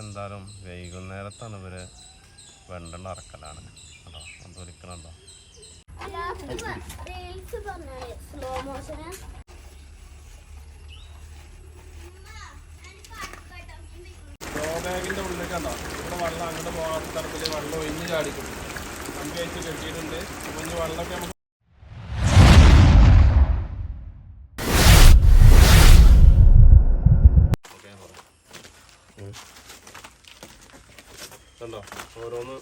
എന്തായാലും വൈകുന്നേരത്താണ് ഇവർ വെണ്ടെണ്ണ ഇറക്കലാണ് കേട്ടോ അത് ഒലിക്കണുണ്ടോ റീൽസ് പറഞ്ഞാൽ സ്ലോ മോഷന് കണ്ടോ? ഇവിടെ വെള്ളം അങ്ങോട്ട് പോകാത്ത തരത്തിൽ വെള്ളം ഒഴിഞ്ഞ് ചാടിക്കും കമ്പി അയച്ച് കെട്ടിയിട്ടുണ്ട്. ഇനി വെള്ളമൊക്കെ നമുക്ക് ഓരോന്ന്.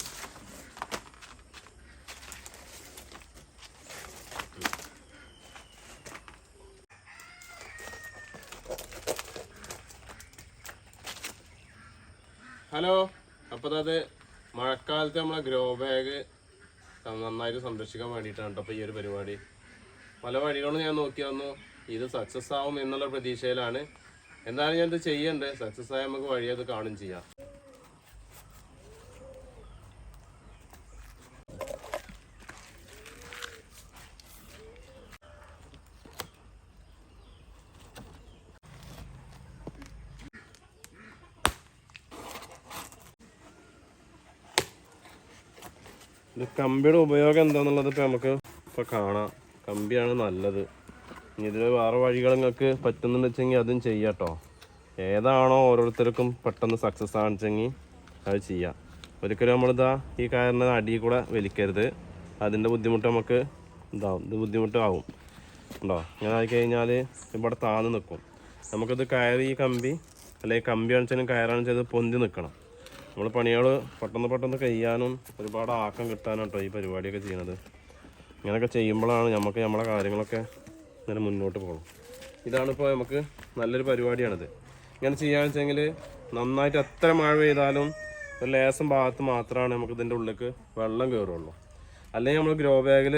ഹലോ അപ്പോൾ അത് മഴക്കാലത്ത് നമ്മളെ ഗ്രോ ബാഗ് നന്നായിട്ട് സംരക്ഷിക്കാൻ വേണ്ടിയിട്ടാണ് അപ്പോൾ ഈ ഒരു പരിപാടി. പല വഴികളും ഞാൻ നോക്കി വന്നു. ഇത് സക്സസ് ആവും എന്നുള്ള പ്രതീക്ഷയിലാണ്. എന്തായാലും ഞാനിത് ചെയ്യണ്ടേ? സക്സസ് ആയാൽ നമുക്ക് വഴി അത് കാണും ചെയ്യാം. ഇത് കമ്പിയുടെ ഉപയോഗം എന്താണെന്നുള്ളത് ഇപ്പം നമുക്ക് ഇപ്പോൾ കാണാം. കമ്പിയാണ് നല്ലത്. ഇനി ഇതിൽ വേറെ വഴികൾ നിങ്ങൾക്ക് പറ്റുന്നുണ്ട് വെച്ചെങ്കിൽ അതും ചെയ്യാം കേട്ടോ ഏതാണോ ഓരോരുത്തർക്കും പെട്ടെന്ന് സക്സസ് ആണെച്ചെങ്കിൽ അത് ചെയ്യാം. ഒരിക്കലും നമ്മളിതാ ഈ കയറിന്റെ അടിയിൽ കൂടെ വലിക്കരുത്. അതിന്റെ ബുദ്ധിമുട്ട് നമുക്ക് ഇതാവും. ഇത് ബുദ്ധിമുട്ടാവും ഉണ്ടോ? ഇങ്ങനെ ആയി കഴിഞ്ഞാൽ ഇവിടെ താന്ന് നിൽക്കും നമുക്കിത് കയറി ഈ കമ്പി അല്ലെങ്കിൽ കമ്പി അണിച്ചാലും കയറാണെന്ന് വെച്ചാൽ പൊന്തി നിൽക്കണം നമ്മൾ പണികൾ പെട്ടെന്ന് പെട്ടെന്ന് കഴിയാനും ഒരുപാട് ആക്കം കിട്ടാനും കേട്ടോ ഈ പരിപാടിയൊക്കെ ചെയ്യുന്നത് ഇങ്ങനെയൊക്കെ ചെയ്യുമ്പോഴാണ് നമുക്ക് നമ്മളെ കാര്യങ്ങളൊക്കെ ഇങ്ങനെ മുന്നോട്ട് പോകണം ഇതാണിപ്പോൾ നമുക്ക് നല്ലൊരു പരിപാടിയാണിത്. ഇങ്ങനെ ചെയ്യാന്ന് വെച്ചെങ്കിൽ നന്നായിട്ട് എത്ര മഴ പെയ്താലും ഒരു ലേസം ഭാഗത്ത് മാത്രമാണ് നമുക്ക് ഇതിന്റെ ഉള്ളിലേക്ക് വെള്ളം കയറുള്ളൂ അല്ലെങ്കിൽ നമ്മൾ ഗ്രോ ബാഗിൽ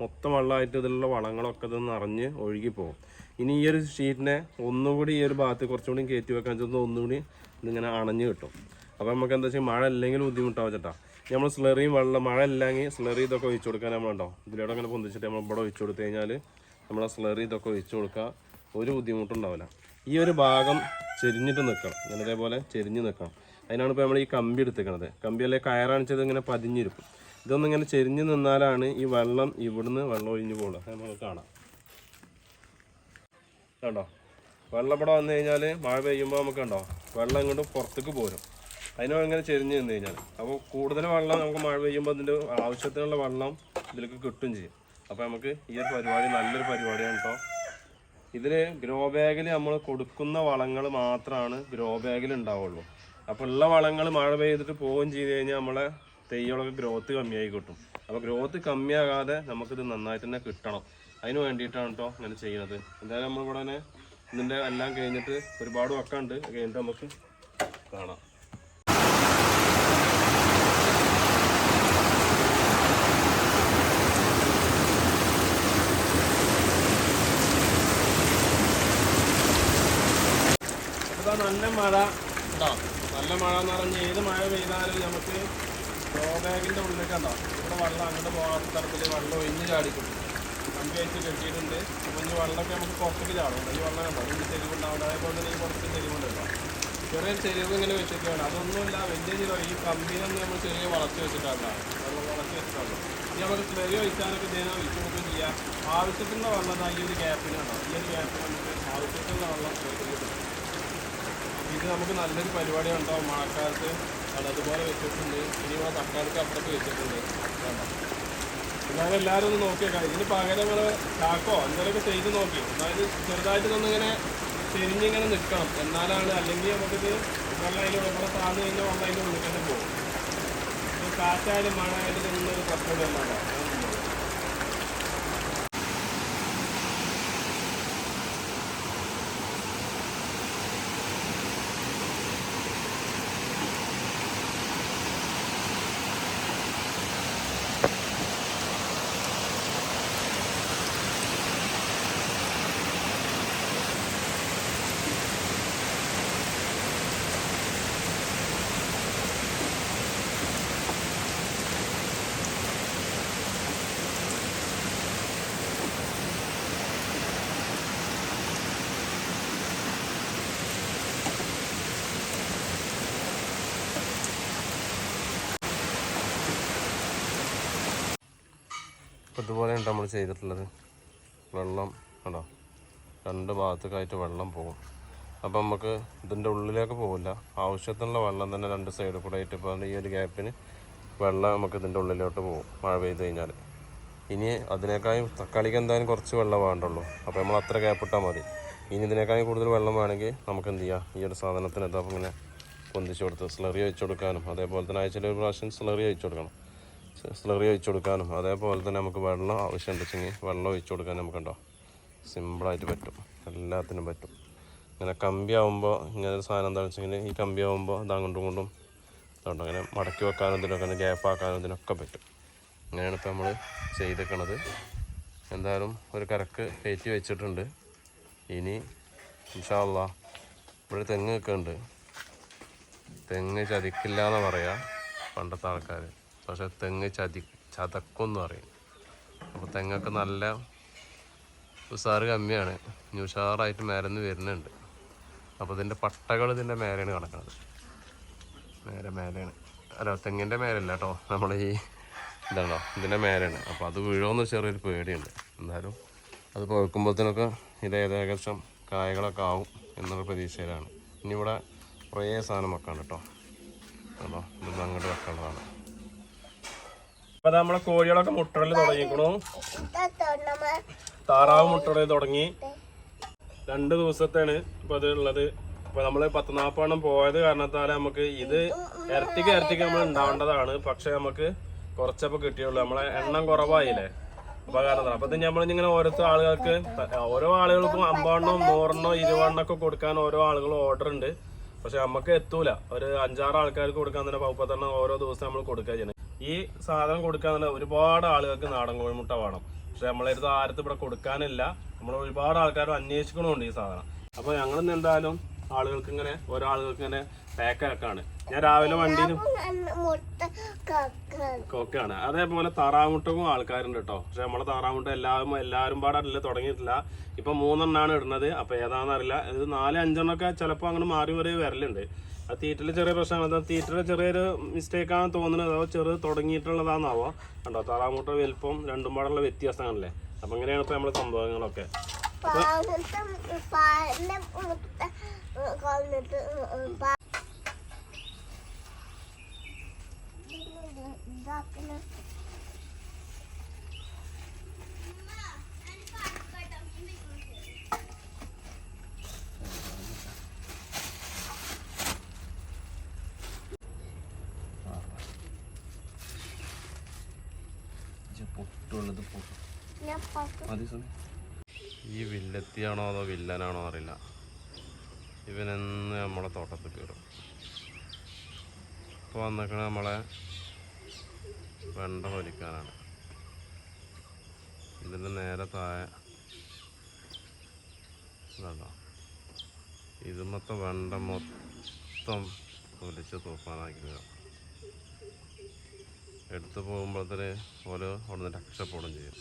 മൊത്തം വെള്ളമായിട്ട് ഇതിലുള്ള വളങ്ങളൊക്കെ ഇത് നിറഞ്ഞ് ഒഴുകിപ്പോകും ഇനി ഈ ഒരു ഷീറ്റിനെ ഒന്നുകൂടി ഈ ഒരു ഭാഗത്ത് കുറച്ചുകൂടി കയറ്റി വെക്കാൻ ചെന്ന് ഒന്നുകൂടി ഇതിങ്ങനെ അണഞ്ഞ് കിട്ടും. അപ്പോൾ നമുക്ക് എന്താ വെച്ചാൽ മഴ അല്ലെങ്കിൽ ബുദ്ധിമുട്ടാവും ചേട്ടാ. നമ്മൾ സ്ലറിയും വെള്ളം മഴ ഇല്ലെങ്കിൽ സ്ലറി ഇതൊക്കെ ഒഴിച്ചു കൊടുക്കാൻ നമ്മളുണ്ടോ ഇതിലൂടെ അങ്ങനെ പൊന്തിച്ചിട്ട് നമ്മൾ ഇവിടെ ഒഴിച്ചു കൊടുത്തു കഴിഞ്ഞാൽ നമ്മളെ സ്ലറി ഇതൊക്കെ ഒഴിച്ചു കൊടുക്കുക ഒരു ബുദ്ധിമുട്ടുണ്ടാവില്ല ഈ ഒരു ഭാഗം ചെരിഞ്ഞിട്ട് നിൽക്കണം ഇങ്ങനെ ഇതേപോലെ ചെരിഞ്ഞ് നിൽക്കണം അതിനാണ് ഇപ്പോൾ നമ്മൾ ഈ കമ്പി എടുത്തേക്കണത് കമ്പി അല്ലെങ്കിൽ കയറാണിച്ചത് ഇങ്ങനെ പതിഞ്ഞിരിക്കും. ഇതൊന്നും ഇങ്ങനെ ചെരിഞ്ഞ് നിന്നാലാണ് ഈ വെള്ളം ഇവിടുന്ന് വെള്ളം ഒഴിഞ്ഞു പോകുന്നത് നമുക്ക് കാണാം. കണ്ടോ? വെള്ളം ഇവിടെ വന്നു കഴിഞ്ഞാൽ മഴ പെയ്യുമ്പോൾ നമുക്ക് കണ്ടോ? വെള്ളം ഇങ്ങോട്ട് പുറത്തേക്ക് പോരും. അതിന് അങ്ങനെ ചെരിഞ്ഞ് നിന്ന് കഴിഞ്ഞാൽ അപ്പോൾ കൂടുതൽ വെള്ളം നമുക്ക് മഴ പെയ്യുമ്പോൾ അതിന്റെ ആവശ്യത്തിനുള്ള വെള്ളം ഇതിലേക്ക് കിട്ടും ചെയ്യും. അപ്പോൾ നമുക്ക് ഈ ഒരു പരിപാടി നല്ലൊരു പരിപാടിയാണ് കേട്ടോ ഇതിൽ ഗ്രോ ബാഗിൽ നമ്മൾ കൊടുക്കുന്ന വളങ്ങൾ മാത്രമാണ് ഗ്രോ ബാഗിൽ ഉണ്ടാവുള്ളൂ. അപ്പോൾ ഉള്ള വളങ്ങൾ മഴ പെയ്തിട്ട് പോവുകയും ചെയ്ത് കഴിഞ്ഞാൽ നമ്മളെ തെയ്യോളൊക്കെ ഗ്രോത്ത് കമ്മിയായി കിട്ടും. അപ്പോൾ ഗ്രോത്ത് കമ്മിയാകാതെ നമുക്കിത് നന്നായിട്ട് തന്നെ കിട്ടണം. അതിന് വേണ്ടിയിട്ടാണ് കേട്ടോ ഇങ്ങനെ ചെയ്യുന്നത്. എന്തായാലും നമ്മളിവിടെ തന്നെ ഇതിന്റെ എല്ലാം കഴിഞ്ഞിട്ട് ഒരുപാട് വക്കുണ്ട് കഴിഞ്ഞിട്ട് നമുക്ക് കാണാം. നല്ല മഴ. ഉണ്ടോ? നല്ല മഴ എന്ന് പറഞ്ഞാൽ ഏത് മഴ പെയ്താലും നമുക്ക് ഗ്രോ ബാഗിന്റെ ഉള്ളിൽ കണ്ടോ ഇവിടെ വെള്ളം അങ്ങോട്ട് പോകാത്ത തരത്തിൽ വെള്ളം ഒഴിഞ്ഞ് ചാടിക്കും. കമ്പി വെച്ച് കെട്ടിയിട്ടുണ്ട്. അപ്പോൾ ഇനി വെള്ളമൊക്കെ നമുക്ക് പുറത്തേക്ക് ചാടും. ഈ വെള്ളം കണ്ടോ? ഇതിന്റെ ചെരിവുണ്ടാവും അതേപോലെ തന്നെ കുറച്ച് ചെരിവുണ്ടല്ലോ ചെറിയ ചെരിവ് ഇങ്ങനെ വെച്ചിട്ടാണ് അതൊന്നുമില്ല. വലിയ ചെരുവ. ഈ കമ്പിനൊന്നും നമ്മൾ ചെറിയ വളർച്ച വെച്ചിട്ടാണ് വെള്ളം വളർച്ച വെച്ചിട്ടാണ് ഇനി നമുക്ക് ചെറിയ ഒഴിച്ചാലൊക്കെ ഇതിനെ ഒഴിച്ചു കൊടുക്കുകയും ചെയ്യാം. ആവശ്യത്തിന്റെ വെള്ളം ഈ ഒരു ഗ്യാപ്പിനുണ്ടോ ഈ ഒരു ഗ്യാപ്പിൽ നമുക്ക് ആവശ്യത്തിനുള്ള വെള്ളം ഒഴിച്ച് കിട്ടും ഇത് നമുക്ക് നല്ലൊരു പരിപാടി ഉണ്ടാവും. മഴക്കാലത്ത് അത് അതുപോലെ വെച്ചിട്ടുണ്ട്. ഇനി ആ തക്കാളിക്ക് അപ്പുറത്ത് വെച്ചിട്ടുണ്ട്. എന്നാലും എല്ലാവരും ഒന്ന് നോക്കിയേക്കാം. ഇതിന് പകരം നമ്മൾ ചാക്കോ എന്തെങ്കിലുമൊക്കെ ചെയ്ത് നോക്കി. അതായത് ചെറുതായിട്ട് ഒന്നിങ്ങനെ ചെരിഞ്ഞിങ്ങനെ നിൽക്കണം. എന്നാലാണ് അല്ലെങ്കിൽ നമുക്കിത് വെള്ളം അതിൽ ഇവിടെ താഴ്ന്നു കഴിഞ്ഞാൽ ഉള്ളിൽ തന്നെ പോകും. കാറ്റായാലും മഴ ആയാലും ഇതൊന്നും ഒരു പ്രശ്നമില്ല ഇതുപോലെയാണ് നമ്മൾ ചെയ്തിട്ടുള്ളത്. വെള്ളം കണ്ടോ രണ്ട് ഭാഗത്തേക്കായിട്ട് വെള്ളം പോകും. അപ്പം നമുക്ക് ഇതിന്റെ ഉള്ളിലേക്ക് പോകില്ല ആവശ്യത്തിനുള്ള വെള്ളം തന്നെ രണ്ട് സൈഡിൽ കൂടെ ആയിട്ട് ഇപ്പോൾ ഈ ഒരു ഗ്യാപ്പിന് വെള്ളം നമുക്ക് ഇതിന്റെ ഉള്ളിലോട്ട് പോകും മഴ പെയ്ത് കഴിഞ്ഞാൽ. ഇനി അതിനേക്കാളും തക്കാളിക്ക് എന്തായാലും കുറച്ച് വെള്ളം വേണ്ടുള്ളൂ. അപ്പോൾ നമ്മൾ അത്ര ഗ്യാപ്പ് ഇട്ടാൽ മതി. ഇനി ഇതിനേക്കാളും കൂടുതൽ വെള്ളം വേണമെങ്കിൽ നമുക്ക് എന്ത് ചെയ്യാം? ഈ ഒരു സാധനത്തിന് എന്താ ഇങ്ങനെ പൊന്തിച്ച് കൊടുത്ത് സ്ലറി ഒഴിച്ച് കൊടുക്കാനും അതേപോലെ തന്നെ ആഴ്ചയിൽ ഒരു പ്രാവശ്യം സ്ലറി ഒഴിച്ച് കൊടുക്കണം. സ്ലറി ഒഴിച്ചു കൊടുക്കാനും അതേപോലെ തന്നെ നമുക്ക് വെള്ളം ആവശ്യമുണ്ടെച്ചെങ്കിൽ വെള്ളം ഒഴിച്ച് കൊടുക്കാൻ നമുക്കുണ്ടോ? സിമ്പിളായിട്ട് പറ്റും. എല്ലാത്തിനും പറ്റും. ഇങ്ങനെ കമ്പി ആകുമ്പോൾ ഇങ്ങനെ ഒരു സാധനം എന്താണെന്ന് വെച്ചെങ്കിൽ ഈ കമ്പി ആകുമ്പോൾ ഇത് അങ്ങോട്ടും ഇങ്ങോട്ടും ഇതുണ്ട്. അങ്ങനെ മടക്കി വെക്കാനും ഇതിനൊക്കെ ഗ്യാപ്പ് ആക്കാനും ഇതിനൊക്കെ പറ്റും. അങ്ങനെയാണ് ഇപ്പോൾ നമ്മൾ ചെയ്തേക്കണത്. എന്തായാലും ഒരു കരക്ക് കയറ്റി വെച്ചിട്ടുണ്ട്. ഇനി ഇൻഷാല്ല ഇവിടെ തെങ്ങ് നിൽക്കുന്നുണ്ട്. തെങ്ങ് ചതിക്കില്ല എന്ന് പറയാ പണ്ടത്തെ ആൾക്കാർ പക്ഷെ തെങ്ങ് ചതി ചതക്കും എന്ന് പറയും. അപ്പോൾ തെങ്ങൊക്കെ നല്ല ഉസാറ് കമ്മിയാണ്. ഉഷാറായിട്ട് മേലെന്ന് വരുന്നുണ്ട്. അപ്പോൾ ഇതിന്റെ പട്ടകൾ ഇതിന്റെ മേലെയാണ് കിടക്കുന്നത്. നേരെ മേലെയാണ്. അല്ല തെങ്ങിന്റെ മേലല്ല കേട്ടോ. നമ്മൾ ഈ ഇതാണോ? ഇതിന്റെ മേലെയാണ്. അപ്പോൾ അത് വീഴുമെന്ന് ചെറിയൊരു പേടിയുണ്ട്. എന്തായാലും അത് പോകുമ്പോഴത്തേനൊക്കെ ഇത് ഏകദേശം കായകളൊക്കെ ആവും എന്നുള്ള പ്രതീക്ഷയിലാണ്. ഇനി ഇവിടെ കുറേ സാധനം വെക്കാണ് കേട്ടോ. അപ്പോൾ ഇതൊന്നും അങ്ങോട്ട് വെക്കേണ്ടതാണ് അപ്പോൾ നമ്മളെ കോഴികളൊക്കെ മുട്ടടൽ തുടങ്ങിക്കണു താറാവ് മുട്ടടൽ തുടങ്ങി. രണ്ട് ദിവസത്തെയാണ് ഇപ്പൊ അത് ഉള്ളത്. ഇപ്പോൾ നമ്മൾ പത്ത് നാൽപ്പണ്ണം പോയത് കാരണത്താൽ നമുക്ക് ഇത് ഇരട്ടിക്ക് ഇരട്ടിക്ക് നമ്മൾ ഉണ്ടാവേണ്ടതാണ്. പക്ഷെ നമുക്ക് കുറച്ചപ്പോ കിട്ടിയുള്ളൂ. നമ്മളെ എണ്ണം കുറവായില്ലേ? അപ്പൊ കാരണത്താണ് അപ്പൊ ഇത് നമ്മളിങ്ങനെ ഓരോരുത്തർ ആളുകൾക്ക് ഓരോ ആളുകൾക്കും അമ്പതെണ്ണോ നൂറെണ്ണോ ഇരുപണ്ണോ ഒക്കെ കൊടുക്കാൻ ഓരോ ആളുകൾ ഓർഡർ ഉണ്ട് പക്ഷെ നമുക്ക് എത്തൂല. ഒരു അഞ്ചാറ് ആൾക്കാർക്ക് കൊടുക്കാൻ തന്നെ പൗപ്പത്തെണ്ണം ഓരോ ദിവസം നമ്മൾ കൊടുക്കുക ചെയ്യണം. ഈ സാധനം കൊടുക്കാന്നുള്ള ഒരുപാട് ആളുകൾക്ക് നാടൻ കോഴിമുട്ട വേണം. പക്ഷെ നമ്മളെടുത്ത് ആരത്ത് ഇവിടെ കൊടുക്കാനില്ല. നമ്മൾ ഒരുപാട് ആൾക്കാർ അന്വേഷിക്കണമുണ്ട് ഈ സാധനം. അപ്പോൾ ഞങ്ങൾ ഇന്ന് എന്തായാലും ആളുകൾക്ക് ഇങ്ങനെ ഓരോ ആളുകൾക്ക് ഇങ്ങനെ പാക്ക് ആക്കാണ്. ഞാൻ രാവിലെ വണ്ടിയിൽ കൊക്കാണ്. അതേപോലെ താറാമുട്ടക്കും ആൾക്കാരുണ്ട് കേട്ടോ പക്ഷെ നമ്മളെ താറാമുട്ട എല്ലാവരും എല്ലാവരും പാടല്ല തുടങ്ങിയിട്ടില്ല. ഇപ്പൊ മൂന്നെണ്ണാണ് ഇടുന്നത്. അപ്പൊ ഏതാണെന്ന് അറിയില്ല ഇത് നാല് അഞ്ചെണ്ണൊക്കെ ചിലപ്പോൾ അങ്ങനെ മാറി മാറി വരലുണ്ട്. ആ തീറ്റിൽ ചെറിയ പ്രശ്നമാണ് തിയേറ്ററിൽ ചെറിയൊരു മിസ്റ്റേക്ക് ആണ് തോന്നുന്നത് അതോ ചെറുത് തുടങ്ങിയിട്ടുള്ളതാണെന്നാവോ കണ്ടോ താറാമുട്ട വലിപ്പം രണ്ടും പാടുള്ള വ്യത്യാസമാണല്ലേ അപ്പൊ ഇങ്ങനെയാണ് ഇപ്പൊ നമ്മുടെ സംഭവങ്ങളൊക്കെ പൊട്ടുള്ളത് മതി സുമി. ഈ വില്ലെത്തിയാണോ അതോ വില്ലനാണോ അറിയില്ല. ഇവനെന്ന് നമ്മളെ തോട്ടത്തിൽ കയറും. ഇപ്പോൾ വന്നേക്കണ നമ്മളെ വെണ്ട പൊലിക്കാനാണ് ഇതിന്റെ നേരെ താഴെ ഇത് മൊത്തം വെണ്ട മൊത്തം പൊലിച്ച് തൂക്കാനാക്കുക എടുത്തു പോകുമ്പോഴത്തേന് ഓരോ അവിടുന്ന് രക്ഷപ്പെടും ചെയ്യും.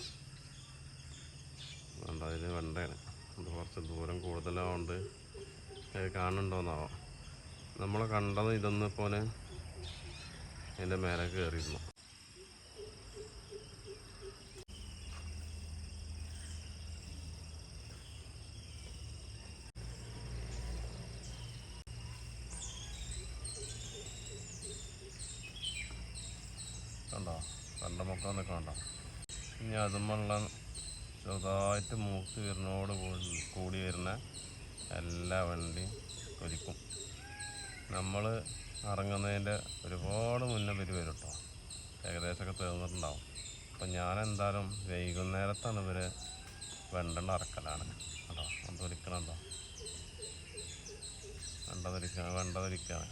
വേണ്ട അതിന് വെണ്ടയാണ്. അത് കുറച്ച് ദൂരം കൂടുതലാവുകൊണ്ട് കാണണ്ടോന്നാവാം നമ്മൾ കണ്ടത് ഇതൊന്നും പോലെ അതിന്റെ മേലെ കയറിയിരുന്നു കണ്ടോ കണ്ടമൊക്കെ ഒന്ന് കണ്ടോ ഇനി അതുമുള്ള ചെറുതായിട്ട് മൂത്ത് വരുന്നോട് കൂടി വരുന്ന എല്ലാ വണ്ടിയും കൊലിക്കും നമ്മൾ ഇറങ്ങുന്നതിന്റെ ഒരുപാട് മുന്നേ ഇവർ വരും കേട്ടോ. ഏകദേശമൊക്കെ തീർന്നിട്ടുണ്ടാവും. അപ്പം ഞാൻ എന്തായാലും വൈകുന്നേരത്താണ് ഇവർ വെണ്ടെണ്ണ ഇറക്കലാണ് കേട്ടോ. അത് ഒലിക്കണുണ്ടോ വെണ്ട തൊലിക്കുക വെണ്ട തൊലിക്കുകയാണ്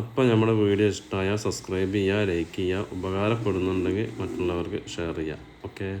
അപ്പോൾ നമ്മുടെ വീഡിയോ ഇഷ്ടമായാൽ സബ്സ്ക്രൈബ് ചെയ്യുക ലൈക്ക് ചെയ്യുക ഉപകാരപ്പെടുന്നുണ്ടെങ്കിൽ മറ്റുള്ളവർക്ക് ഷെയർ ചെയ്യുക. ഓക്കെ.